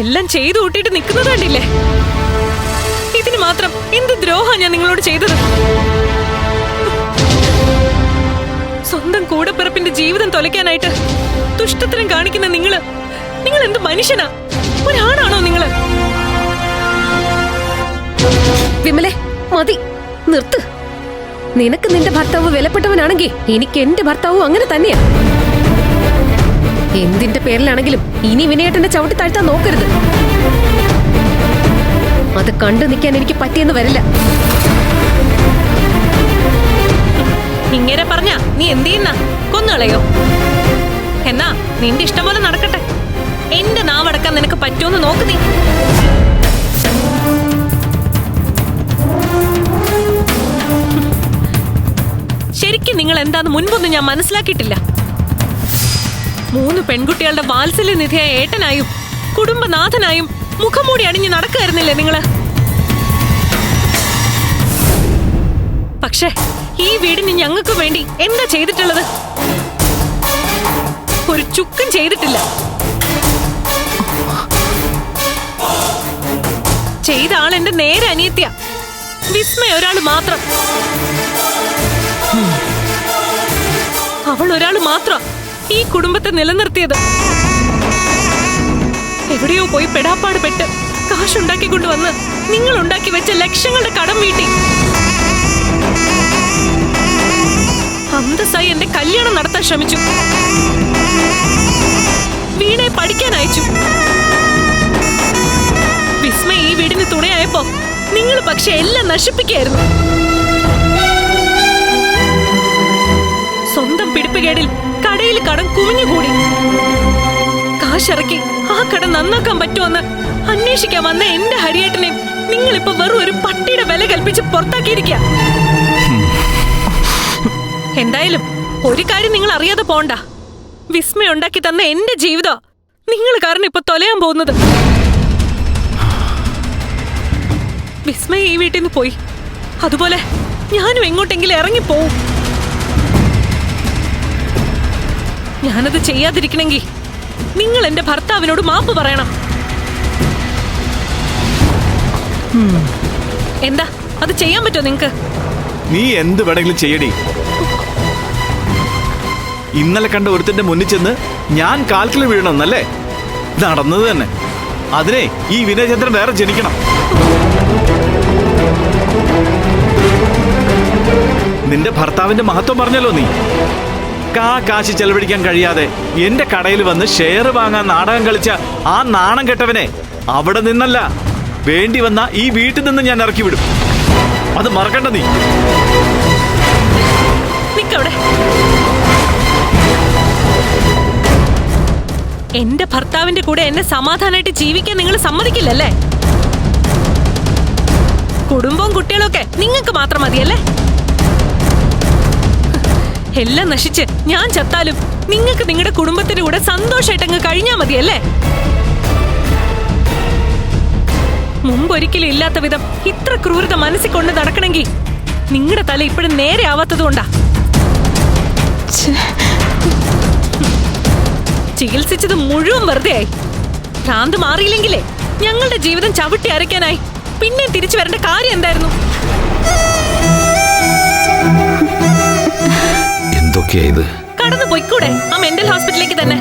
എല്ലാം ചെയ്തു കൂട്ടിയിട്ട് നിൽക്കുന്നത് കണ്ടില്ലേ? ഇതിന് മാത്രം എന്ത് ദ്രോഹം ഞാൻ നിങ്ങളോട് ചെയ്തത്? സ്വന്തം കൂടപ്പിറപ്പിന്റെ ജീവിതം തൊലയ്ക്കാനായിട്ട് ദുഷ്ടത്തരം കാണിക്കുന്ന നിങ്ങൾ നിങ്ങൾ എന്ത് മനുഷ്യനാ? ഒരാണാണോ നിങ്ങൾ? വിമലെ മതി നിർത്ത്. നിനക്ക് നിന്റെ ഭർത്താവ് വിലപ്പെട്ടവനാണെങ്കിൽ എനിക്ക് എന്റെ ഭർത്താവും അങ്ങനെ തന്നെയാ. എന്തിന്റെ പേരിലാണെങ്കിലും ഇനി വിനയേട്ടന്റെ ചവിട്ടി താഴ്ത്താൻ നോക്കരുത്. അത് കണ്ടു നിൽക്കാൻ എനിക്ക് പറ്റിയെന്ന് വരില്ല. ഇങ്ങനെ പറഞ്ഞ നീ എന്ത് ചെയ്യുന്ന? കൊന്നുകളയോ എന്നാ നിന്റെ ഇഷ്ടം പോലെ നടക്കട്ടെ. എന്റെ നാവടക്കാൻ നിനക്ക് പറ്റുമെന്ന് നോക്ക് നീ. ശരിക്കും നിങ്ങൾ എന്താന്ന് മുൻപൊന്നും ഞാൻ മനസ്സിലാക്കിയിട്ടില്ല. മൂന്ന് പെൺകുട്ടികളുടെ വാത്സല്യ നിധിയായ ഏട്ടനായും കുടുംബനാഥനായും മുഖംമൂടി അണിഞ്ഞ് നടക്കായിരുന്നില്ലേ നിങ്ങൾ? പക്ഷേ ഈ വീടിന് ഞങ്ങൾക്ക് വേണ്ടി എന്താ ചെയ്തിട്ടുള്ളത്? ഒരു ചുക്കും ചെയ്തിട്ടില്ല. ചെയ്ത ആൾ എന്റെ നേരെ അനിയത്തിയ. വിസ്മയ ഒരാൾ മാത്രം. അവൾ ഒരാൾ മാത്രം. ഈ കുടുംബത്തെ നിലനിർത്തിയത്? എവിടെയോ പോയി പെടാപ്പാട് പെട്ട് കാശുണ്ടാക്കി കൊണ്ടുവന്ന് നിങ്ങൾ ഉണ്ടാക്കി വെച്ച ലക്ഷങ്ങളുടെ കടം വീട്ടി. അന്തസ്സായി എന്റെ കല്യാണം നടത്താൻ ശ്രമിച്ചു. വീണെ പഠിക്കാൻ അയച്ചു. വിസ്മയ ഈ വീടിന് തുണയായപ്പോ നിങ്ങൾ പക്ഷെ എല്ലാം നശിപ്പിക്കായിരുന്നു. കാശിറക്കി ആ കട നന്നാക്കാൻ പറ്റുമെന്ന് അന്വേഷിക്കാൻ വന്ന എന്റെ ഹരിയേട്ടനെ നിങ്ങളിപ്പോ വെറും ഒരു പട്ടിയുടെ വില കൽപ്പിച്ച് പുറത്താക്കിയിരിക്കുക എന്തായാലും ഒരു കാര്യം നിങ്ങൾ അറിയാതെ പോണ്ട. വിസ്മയ ഉണ്ടാക്കി തന്ന എന്റെ ജീവിതം. നിങ്ങൾ കാരണം ഇപ്പൊ തൊലയാൻ പോകുന്നത്. വിസ്മയ ഈ വീട്ടിൽ നിന്ന് പോയി. അതുപോലെ ഞാനും എങ്ങോട്ടെങ്കിലും ഇറങ്ങിപ്പോവും. ഞാനത് ചെയ്യാതിരിക്കണമെങ്കിൽ നിങ്ങൾ എന്റെ ഭർത്താവിനോട് മാപ്പ് പറയണം. എന്താ? അത് ചെയ്യാൻ പറ്റുമോ നിങ്ങക്ക്? നീ എന്ത് വേണമെങ്കിലും ചെയ്യടി. ഇന്നലെ കണ്ട ഒരുത്തിന്റെ മുന്നിൽ ചെന്ന് ഞാൻ കാൽക്കിൽ വീഴണമെന്നല്ലേ? നടന്നത് തന്നെ. അതിനെ ഈ വിനയചന്ദ്രൻ വേറെ ജനിക്കണം. നിന്റെ ഭർത്താവിന്റെ മഹത്വം പറഞ്ഞല്ലോ നീ. കാ കാശ് ചെലവഴിക്കാൻ കഴിയാതെ എന്റെ കടയിൽ വന്ന് ഷെയർ വാങ്ങാൻ നാടകം കളിച്ച ആ നാണം കെട്ടവനെ അവിടെ നിന്നല്ല വേണ്ടി വന്ന ഈ വീട്ടിൽ നിന്ന് ഞാൻ ഇറക്കി വിടും. അത് മറക്കണ്ട നീ. എന്റെ ഭർത്താവിന്റെ കൂടെ എന്നെ സമാധാനമായിട്ട് ജീവിക്കാൻ നിങ്ങൾ സമ്മതിക്കില്ലല്ലേ? കുടുംബവും കുട്ടികളൊക്കെ നിങ്ങൾക്ക് മാത്രം മതിയല്ലേ? എല്ലാം നശിച്ച് ഞാൻ ചത്താലും നിങ്ങൾക്ക് നിങ്ങളുടെ കുടുംബത്തിന്റെ കൂടെ സന്തോഷമായിട്ട് അങ്ങ് കഴിഞ്ഞാ മതിയല്ലേ? മുമ്പൊരിക്കലും ഇല്ലാത്ത വിധം ഇത്ര ക്രൂരത മനസ്സിൽ കൊണ്ട് നടക്കണമെങ്കിൽ നിങ്ങളുടെ തല ഇപ്പോഴും നേരെ ആവാത്തത് കൊണ്ടാ. ചികിത്സിച്ചത് മുഴുവൻ വെറുതെ ആയി ഭ്രാന്ത് മാറിയില്ലെങ്കിലേ ഞങ്ങളുടെ ജീവിതം ചവിട്ടി അരയ്ക്കാനായി. പിന്നെ തിരിച്ചു വരേണ്ട കാര്യം എന്തായിരുന്നു? എന്തൊക്കെയാ ഇത്. കടന്നു പോയിക്കൂടെ ആ മെന്റൽ ഹോസ്പിറ്റലിലേക്ക് തന്നെ.